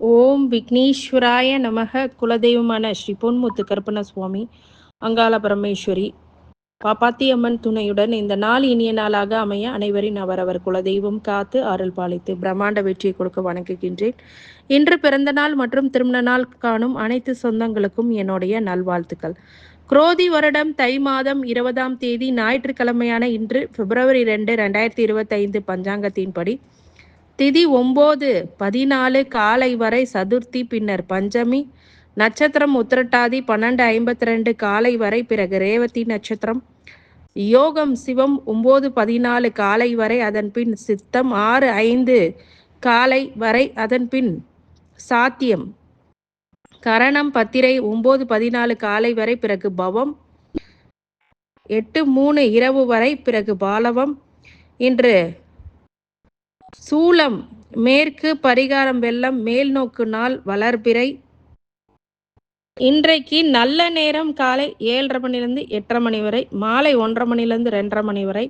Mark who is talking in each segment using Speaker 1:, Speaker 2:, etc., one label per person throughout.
Speaker 1: ஓம் விக்னேஸ்வராய நமக குலதெய்வமான ஸ்ரீ பொன்முத்து கருப்பண சுவாமி அங்காள பரமேஸ்வரி பாப்பாத்தியம்மன் துணையுடன் இந்த நாள் இனிய நாளாக அமைய அனைவரின் அவரவர் குலதெய்வம் காத்து அருள் பாலித்து பிரம்மாண்ட வெற்றியை கொடுக்க வணங்குகின்றேன். இன்று பிறந்த நாள் மற்றும் திருமண நாள் காணும் அனைத்து சொந்தங்களுக்கும் என்னுடைய நல்வாழ்த்துக்கள். குரோதி வருடம் தை மாதம் இருபதாம் தேதி ஞாயிற்றுக்கிழமையான இன்று பிப்ரவரி ரெண்டு ரெண்டாயிரத்தி இருபத்தைந்து பஞ்சாங்கத்தின்படி திதி ஒம்பது பதினாலு காலை வரை சதுர்த்தி பின்னர் பஞ்சமி. நட்சத்திரம் உத்திரட்டாதி பன்னெண்டு ஐம்பத்தி ரெண்டு காலை வரை பிறகு ரேவதி நட்சத்திரம். யோகம் சிவம் ஒம்பது பதினாலு காலை வரை அதன் பின் சித்தம் ஆறு ஐந்து காலை வரை அதன் பின் சாத்தியம். கரணம் பத்திரை ஒம்பது பதினாலு காலை வரை பிறகு பவம். எட்டு மூணு இரவு வரை பிறகு பாலவம். இன்று சூலம் மேற்கு பரிகாரம் வெள்ளம் மேல் நோக்கு நாள் வளர்பிறை. இன்றைக்கு நல்ல நேரம் காலை ஏழரை மணிலேருந்து எட்டரை மணி வரை மாலை ஒன்றரை மணிலேருந்து ரெண்டரை மணி வரை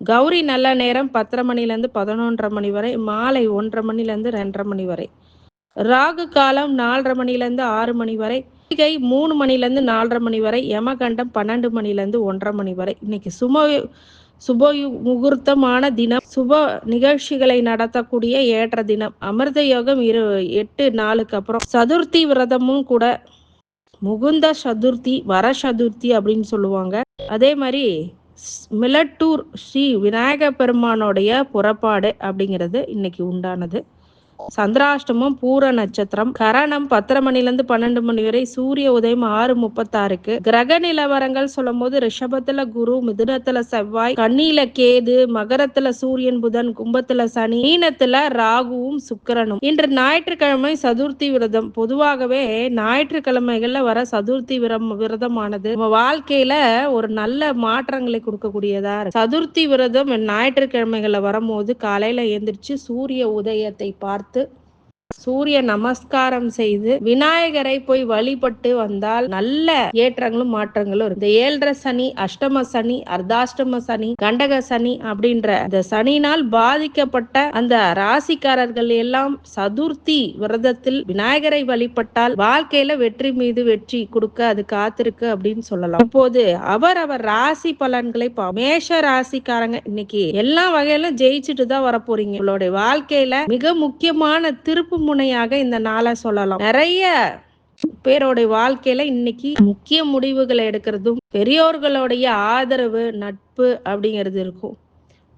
Speaker 1: கௌரி நல்ல நேரம் பத்தரை மணிலேருந்து பதினொன்றரை மணி வரை மாலை ஒன்றரை மணிலேருந்து ரெண்டரை மணி வரை. ராகு காலம் நாலரை மணிலேருந்து ஆறு மணி வரை கை மூணு மணிலேருந்து நாலரை மணி வரை யமகண்டம் பன்னெண்டு மணிலேருந்து ஒன்றரை மணி வரை. இன்னைக்கு சும சுப முகூர்த்தமான தினம் சுப நிகழ்ச்சிகளை நடத்தக்கூடிய ஏற்ற தினம். அமிர்த யோகம் இரு எட்டு நாளுக்கு அப்புறம். சதுர்த்தி விரதமும் கூட முகுந்த சதுர்த்தி வர சதுர்த்தி அப்படின்னு சொல்லுவாங்க. அதே மாதிரி மிலட்டூர் ஸ்ரீ விநாயக பெருமானோடைய புறப்பாடு அப்படிங்கிறது இன்னைக்கு உண்டானது. சந்திராஷ்டமம் பூர நட்சத்திரம். கரணம் பத்தரை மணில இருந்து பன்னெண்டு மணி வரை சூரிய உதயம் ஆறு முப்பத்தாறுக்கு. கிரக நிலவரங்கள் சொல்லும் போது ரிஷபத்துல குரு மிதுனத்துல செவ்வாய் கண்ணில கேது மகரத்துல சூரியன் புதன் கும்பத்துல சனி மீனத்துல ராகுவும் சுக்கரனும். இன்று ஞாயிற்றுக்கிழமை சதுர்த்தி விரதம். பொதுவாகவே ஞாயிற்றுக்கிழமைகள்ல வர சதுர்த்தி விரம் விரதமானது நம்ம வாழ்க்கையில ஒரு நல்ல மாற்றங்களை கொடுக்கக்கூடியதா சதுர்த்தி விரதம் ஞாயிற்றுக்கிழமைகள்ல வரும்போது காலையில எந்திரிச்சு சூரிய உதயத்தை பார்த்து பார்த்து சூரிய நமஸ்காரம் செய்து விநாயகரை போய் வழிபட்டு வந்தால் நல்ல ஏற்றங்களும் மாற்றங்களும் இந்த ஏழரை சனி அஷ்டம சனி அர்த்தாஷ்டம சனி கண்டக சனி அப்படின்ற இந்த சனினால் பாதிக்கப்பட்ட அந்த ராசிக்காரர்கள் எல்லாம் சதுர்த்தி விரதத்தில் விநாயகரை வழிபட்டால் வாழ்க்கையில வெற்றி மீது வெற்றி கொடுக்க அது காத்திருக்கு அப்படின்னு சொல்லலாம். இப்போது அவர் அவர் ராசி பலன்களை மேஷ ராசிக்காரங்க இன்னைக்கு எல்லா வகையிலும் ஜெயிச்சுட்டு தான் வரப்போறீங்க. உங்களுடைய வாழ்க்கையில மிக முக்கியமான திருப்பு முனையாக இந்த நாளை சொல்லலாம். நிறைய பேரோடைய வாழ்க்கையில இன்னைக்கு முக்கிய முடிவுகளை எடுக்கிறதும் பெரியோர்களுடைய ஆதரவு நட்பு அப்படிங்கிறது இருக்கும்.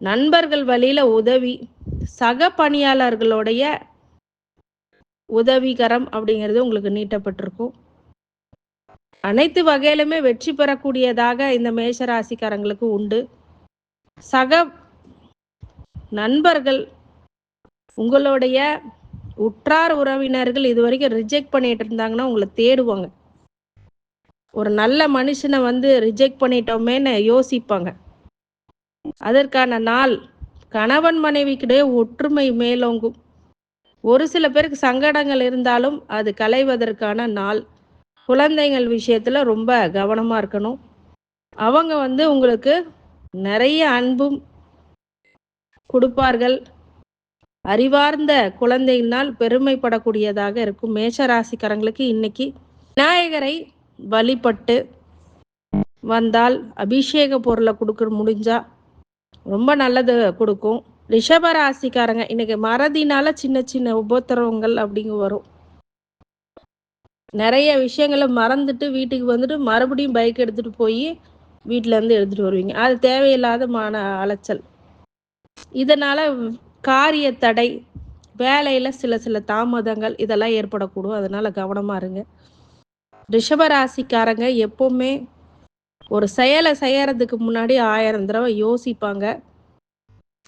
Speaker 1: நண்பர்கள் வழியில உதவி சக பணியாளர்களுடைய உதவிகரம் அப்படிங்கிறது உங்களுக்கு நீட்டப்பட்டிருக்கும். அனைத்து வகையிலுமே வெற்றி பெறக்கூடியதாக இந்த மேஷராசிக்காரங்களுக்கு உண்டு. சக நண்பர்கள் உங்களுடைய உற்றார் உறவினர்கள் இது வரைக்கும் ரிஜெக்ட் பண்ணிட்டு இருந்தாங்கன்னா உங்களை தேடுவாங்க. ஒரு நல்ல மனுஷனை வந்து ரிஜெக்ட் பண்ணிட்டோமேன்னு யோசிப்பாங்க. அதற்கான நாள் கணவன் மனைவிக்கிடையே ஒற்றுமை மேலோங்கும். ஒரு சில பேருக்கு சங்கடங்கள் இருந்தாலும் அது களைவதற்கான நாள். குழந்தைகள் விஷயத்துல ரொம்ப கவனமா இருக்கணும். அவங்க வந்து உங்களுக்கு நிறைய அன்பும் கொடுப்பார்கள். அறிவார்ந்த குழந்தையினால் பெருமைப்படக்கூடியதாக இருக்கும். மேஷராசிக்காரங்களுக்கு இன்னைக்கு விநாயகரை வழிபட்டு வந்தால் அபிஷேக பொருளை கொடுக்க முடிஞ்சா ரொம்ப நல்லது கொடுக்கும். ரிஷபராசிக்காரங்க இன்னைக்கு மறதினால சின்ன சின்ன உபத்திரவங்கள் அப்படிங்க வரும். நிறைய விஷயங்களை மறந்துட்டு வீட்டுக்கு வந்துட்டு மறுபடியும் பைக் எடுத்துட்டு போய் வீட்டிலேருந்து எடுத்துட்டு வருவீங்க. அது தேவையில்லாத மன அலைச்சல். இதனால காரிய தடை வேலையில் சில சில தாமதங்கள் இதெல்லாம் ஏற்படக்கூடும். அதனால் கவனமாக இருங்க. ரிஷபராசிக்காரங்க எப்போவுமே ஒரு செயலை செய்யறதுக்கு முன்னாடி ஆயிரம் தடவை யோசிப்பாங்க.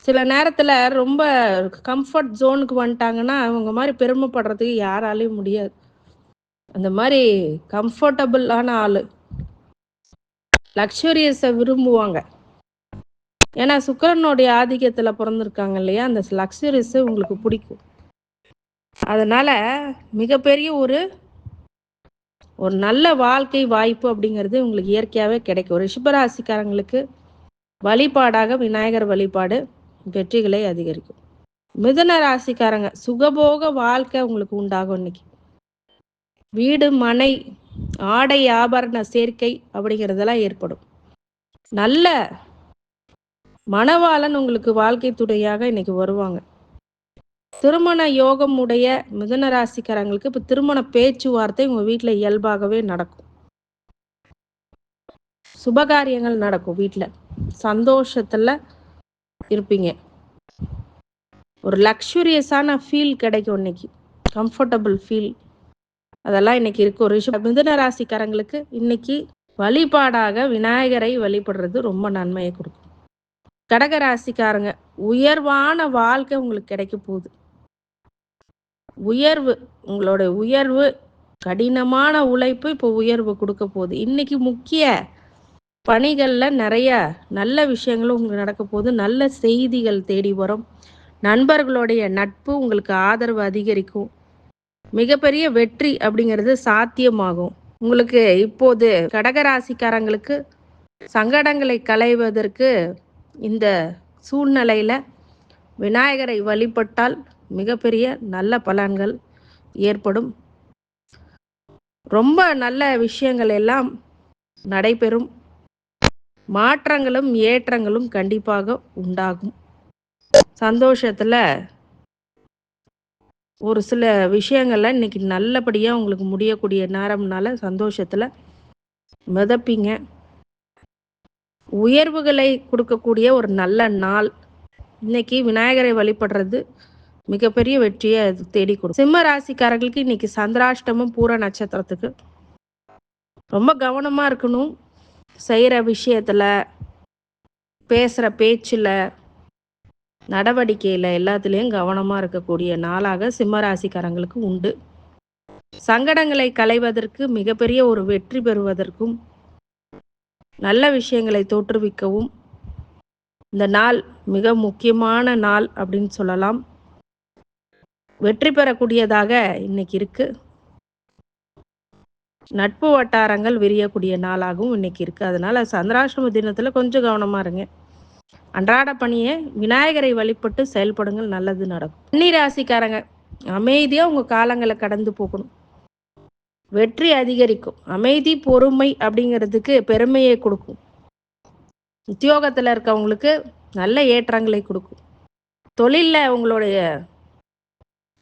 Speaker 1: சில நேரத்தில் ரொம்ப கம்ஃபர்ட் ஜோனுக்கு வந்துட்டாங்கன்னா அவங்க மாதிரி பெருமைப்படுறதுக்கு யாராலையும் முடியாது. அந்த மாதிரி கம்ஃபர்டபுளான ஆள். லக்ஸுரியஸை விரும்புவாங்க. ஏன்னா சுக்கரனுடைய ஆதிக்கத்தில் பிறந்திருக்காங்க இல்லையா? அந்த லக்ஸரிஸ் உங்களுக்கு பிடிக்கும். அதனால மிகப்பெரிய ஒரு ஒரு நல்ல வாழ்க்கை வாய்ப்பு அப்படிங்கிறது உங்களுக்கு இயற்கையாகவே கிடைக்கும். ரிஷபராசிக்காரங்களுக்கு வழிபாடாக விநாயகர் வழிபாடு வெற்றிகளை அதிகரிக்கும். மிதன ராசிக்காரங்க சுகபோக வாழ்க்கை உங்களுக்கு உண்டாகும் இன்னைக்கு. வீடு மனை ஆடை ஆபரண சேர்க்கை அப்படிங்கிறதெல்லாம் ஏற்படும். நல்ல மணவாளன் உங்களுக்கு வாழ்க்கை துணையாக இன்னைக்கு வருவாங்க. திருமண யோகம் உடைய மிதுன ராசிக்காரங்களுக்கு இப்போ திருமண பேச்சுவார்த்தை உங்கள் வீட்டில் இயல்பாகவே நடக்கும். சுபகாரியங்கள் நடக்கும் வீட்டில் சந்தோஷத்தில் இருப்பீங்க. ஒரு லக்ஸுரியஸான ஃபீல் கிடைக்கும் இன்னைக்கு. கம்ஃபர்டபுள் ஃபீல் அதெல்லாம் இன்னைக்கு இருக்கு. ஒரு விஷயம் மிதுன ராசிக்காரங்களுக்கு இன்னைக்கு வழிபாடாக விநாயகரை வழிபடுறது ரொம்ப நன்மையை கொடுக்கும். கடக ராசிக்காரங்க உயர்வான வாழ்க்கை உங்களுக்கு கிடைக்க போகுது. உயர்வு உங்களோட உயர்வு கடினமான உழைப்பு இப்போ உயர்வு கொடுக்க போகுது. இன்னைக்கு முக்கிய பணிகளில் நிறைய நல்ல விஷயங்களும் உங்களுக்கு நடக்க போகுது. நல்ல செய்திகள் தேடி வரும். நண்பர்களுடைய நட்பு உங்களுக்கு ஆதரவு அதிகரிக்கும். மிகப்பெரிய வெற்றி அப்படிங்கிறது சாத்தியமாகும். உங்களுக்கு இப்போது கடகராசிக்காரங்களுக்கு சங்கடங்களை களைவதற்கு இந்த சூழ்நிலையில் விநாயகரை வழிபட்டால் மிகப்பெரிய நல்ல பலன்கள் ஏற்படும். ரொம்ப நல்ல விஷயங்கள் எல்லாம் நடைபெறும். மாற்றங்களும் ஏற்றங்களும் கண்டிப்பாக உண்டாகும். சந்தோஷத்தில் ஒரு சில விஷயங்கள்ல இன்னைக்கு நல்லபடியாக உங்களுக்கு முடியக்கூடிய நேரம்னால சந்தோஷத்தில் மிதப்பீங்க. உயர்வுகளை கொடுக்கக்கூடிய ஒரு நல்ல நாள். இன்னைக்கு விநாயகரை வழிபடுறது மிகப்பெரிய வெற்றியை அது தேடி கொடுக்கும் சிம்ம ராசிக்காரர்களுக்கு இன்னைக்கு சந்திராஷ்டமம் பூர நட்சத்திரத்துக்கு. ரொம்ப கவனமாக இருக்கணும். செய்கிற விஷயத்தில் பேசுகிற பேச்சில் நடவடிக்கையில் எல்லாத்துலேயும் கவனமாக இருக்கக்கூடிய நாளாக சிம்மராசிக்காரங்களுக்கு உண்டு. சங்கடங்களை களைவதற்கு மிகப்பெரிய ஒரு வெற்றி பெறுவதற்கும் நல்ல விஷயங்களை தோற்றுவிக்கவும். இந்த நாள் மிக முக்கியமான நாள் அப்படின்னு சொல்லலாம். வெற்றி பெறக்கூடியதாக இன்னைக்கு இருக்கு. நட்பு வட்டாரங்கள் விரியக்கூடிய நாளாகவும் இன்னைக்கு இருக்கு. அதனால சந்திராஷ்டம தினத்துல கொஞ்சம் கவனமா இருங்க. அன்றாட பணியை விநாயகரை வழிபட்டு செயல்படுங்கள். நல்லது நடக்கும். கன்னிராசிக்காரங்க அமைதியா உங்க காலங்களை கடந்து போகணும். வெற்றி அதிகரிக்கும். அமைதி பொறுமை அப்படிங்கிறதுக்கு பெருமையை கொடுக்கும். உத்தியோகத்தில் இருக்கவங்களுக்கு நல்ல ஏற்றங்களை கொடுக்கும். தொழிலில் உங்களுடைய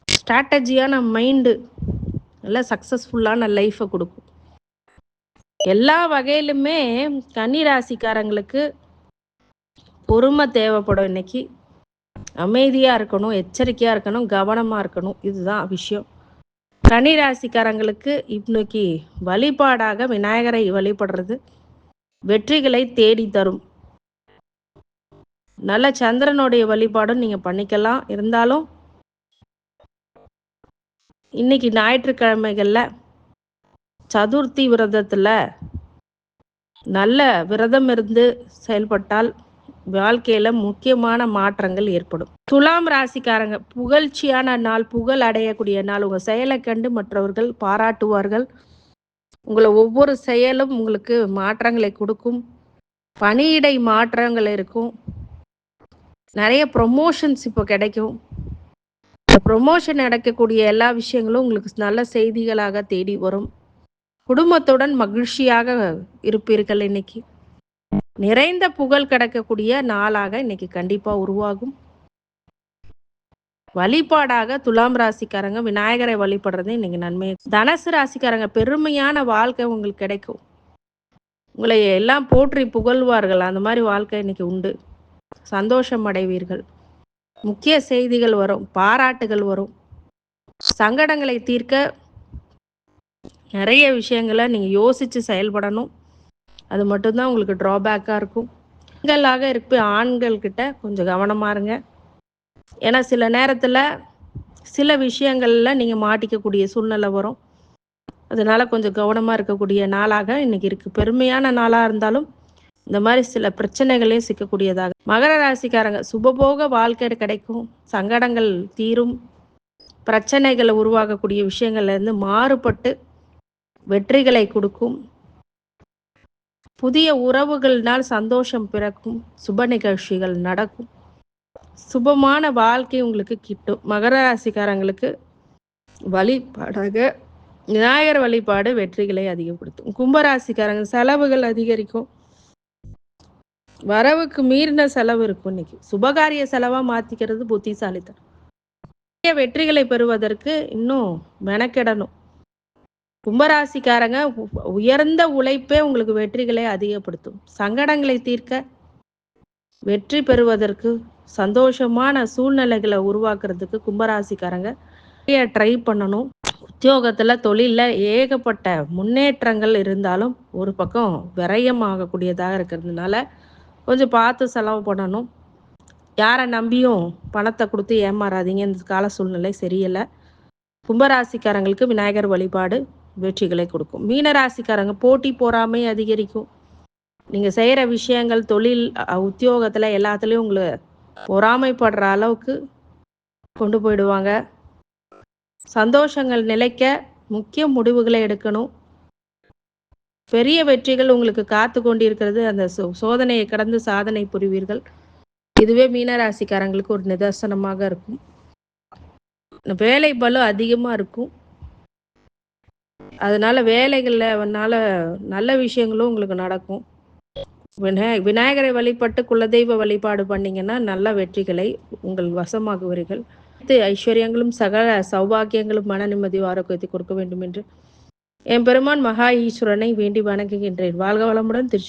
Speaker 1: ஸ்ட்ராட்டஜியான மைண்டு நல்ல சக்ஸஸ்ஃபுல்லான லைஃப்பை கொடுக்கும். எல்லா வகையிலுமே கன்னி ராசிக்காரங்களுக்கு பொறுமை தேவைப்படும் இன்னைக்கு. அமைதியாக இருக்கணும் எச்சரிக்கையாக இருக்கணும் கவனமாக இருக்கணும். இதுதான் விஷயம். கன்னி ராசிக்காரங்களுக்கு இன்னைக்கு வழிபாடாக விநாயகரை வழிபடுறது வெற்றிகளை தேடி தரும். நல்ல சந்திரனுடைய வழிபாடும் நீங்கள் பண்ணிக்கலாம். இருந்தாலும் இன்னைக்கு ஞாயிற்றுக்கிழமைகளில் சதுர்த்தி விரதத்தில் நல்ல விரதம் இருந்து செயல்பட்டால் வாழ்க்கையில முக்கியமான மாற்றங்கள் ஏற்படும். துலாம் ராசிக்காரங்க புகழ்ச்சியான நாள் புகழ் அடையக்கூடிய நாள் உங்க செயலை கண்டு மற்றவர்கள் பாராட்டுவார்கள். உங்களை ஒவ்வொரு செயலும் உங்களுக்கு மாற்றங்களை கொடுக்கும். பணியிடை மாற்றங்கள் இருக்கும். நிறைய ப்ரொமோஷன்ஸ் இப்போ கிடைக்கும். ப்ரொமோஷன் நடக்கக்கூடிய எல்லா விஷயங்களும் உங்களுக்கு நல்ல செய்திகளாக தேடி வரும். குடும்பத்துடன் மகிழ்ச்சியாக இருப்பீர்கள் இன்னைக்கு. நிறைந்த புகழ் கிடைக்கக்கூடிய நாளாக இன்னைக்கு கண்டிப்பா உருவாகும். வழிபாடாக துலாம் ராசிக்காரங்க விநாயகரை வழிபடுறது இன்னைக்கு நன்மை. தனுசு ராசிக்காரங்க பெருமையான வாழ்க்கை உங்களுக்கு கிடைக்கும். உங்களை எல்லாம் போற்றி புகழ்வார்கள். அந்த மாதிரி வாழ்க்கை இன்னைக்கு உண்டு. சந்தோஷம் அடைவீர்கள். முக்கிய செய்திகள் வரும் பாராட்டுகள் வரும். சங்கடங்களை தீர்க்க நிறைய விஷயங்களை நீங்கள் யோசித்து செயல்படணும். அது மட்டும்தான் உங்களுக்கு ட்ராபேக்காக இருக்கும். பெண்களாக இருப்ப ஆண்கள்கிட்ட கொஞ்சம் கவனமாக இருங்க. ஏன்னா சில நேரத்தில் சில விஷயங்களில் நீங்கள் மாட்டிக்கக்கூடிய சூழ்நிலை வரும். அதனால கொஞ்சம் கவனமாக இருக்கக்கூடிய நாளாக இன்னைக்கு இருக்குது பெருமையான நாளாக இருந்தாலும் இந்த மாதிரி சில பிரச்சனைகளையும் சிக்கக்கூடியதாக. மகர ராசிக்காரங்க சுபபோக வாழ்க்கை கிடைக்கும். சங்கடங்கள் தீரும். பிரச்சனைகளை உருவாகக்கூடிய விஷயங்கள்லேருந்து மாறுபட்டு வெற்றிகளை கொடுக்கும். புதிய உறவுகள்னால் சந்தோஷம் பிறக்கும் சுப நிகழ்ச்சிகள் நடக்கும். சுபமான வாழ்க்கை உங்களுக்கு கிட்டும். மகர ராசிக்காரங்களுக்கு வழிபாடாக விநாயகர் வழிபாடு வெற்றிகளை அதிகப்படுத்தும். கும்பராசிக்காரங்க செலவுகள் அதிகரிக்கும். வரவுக்கு மீறின செலவு இருக்கும் இன்னைக்கு. சுபகாரிய செலவா மாத்திக்கிறது புத்திசாலித்தனம். நிறைய வெற்றிகளை பெறுவதற்கு இன்னும் மெனக்கெடணும். கும்பராசிக்காரங்க உயர்ந்த உழைப்பே உங்களுக்கு வெற்றிகளை அதிகப்படுத்தும். சங்கடங்களை தீர்க்க வெற்றி பெறுவதற்கு சந்தோஷமான சூழ்நிலைகளை உருவாக்குறதுக்கு கும்பராசிக்காரங்க ட்ரை பண்ணணும். உத்தியோகத்துல தொழிலில் ஏகப்பட்ட முன்னேற்றங்கள் இருந்தாலும் ஒரு பக்கம் விரயம் ஆகக்கூடியதாக இருக்கிறதுனால கொஞ்சம் பார்த்து செலவு பண்ணணும். யாரை நம்பியும் பணத்தை கொடுத்து ஏமாறாதீங்க. இந்த கால சூழ்நிலை சரியில்லை. கும்பராசிக்காரங்களுக்கு விநாயகர் வழிபாடு வெற்றிகளை கொடுக்கும். மீனராசிக்காரங்க போட்டி பொறாமை அதிகரிக்கும். நீங்கள் செய்கிற விஷயங்கள் தொழில் உத்தியோகத்தில் எல்லாத்துலேயும் உங்களை பொறாமைப்படுற அளவுக்கு கொண்டு போயிடுவாங்க. சந்தோஷங்கள் நிலைக்க முக்கிய முடிவுகளை எடுக்கணும். பெரிய வெற்றிகள் உங்களுக்கு காத்து கொண்டிருக்கிறது. அந்த சோ- சோதனையை கடந்து சாதனை புரிவீர்கள். இதுவே மீனராசிக்காரங்களுக்கு ஒரு நிதர்சனமாக இருக்கும். வேலை பலம் அதிகமாக இருக்கும். அதனால வேலைகள்ல நல்ல விஷயங்களும் உங்களுக்கு நடக்கும். விநாய விநாயகரை வழிபட்டு குலதெய்வ வழிபாடு பண்ணீங்கன்னா நல்ல வெற்றிகளை உங்கள் வசமாகுவீர்கள். ஐஸ்வர்யங்களும் சகல சௌபாகியங்களும் மன நிம்மதி ஆரோக்கியத்தை கொடுக்க வேண்டும் என்று என் பெருமான் மகா ஈஸ்வரனை வேண்டி வணங்குகின்றேன். வாழ்க வளமுடன் திருச்சி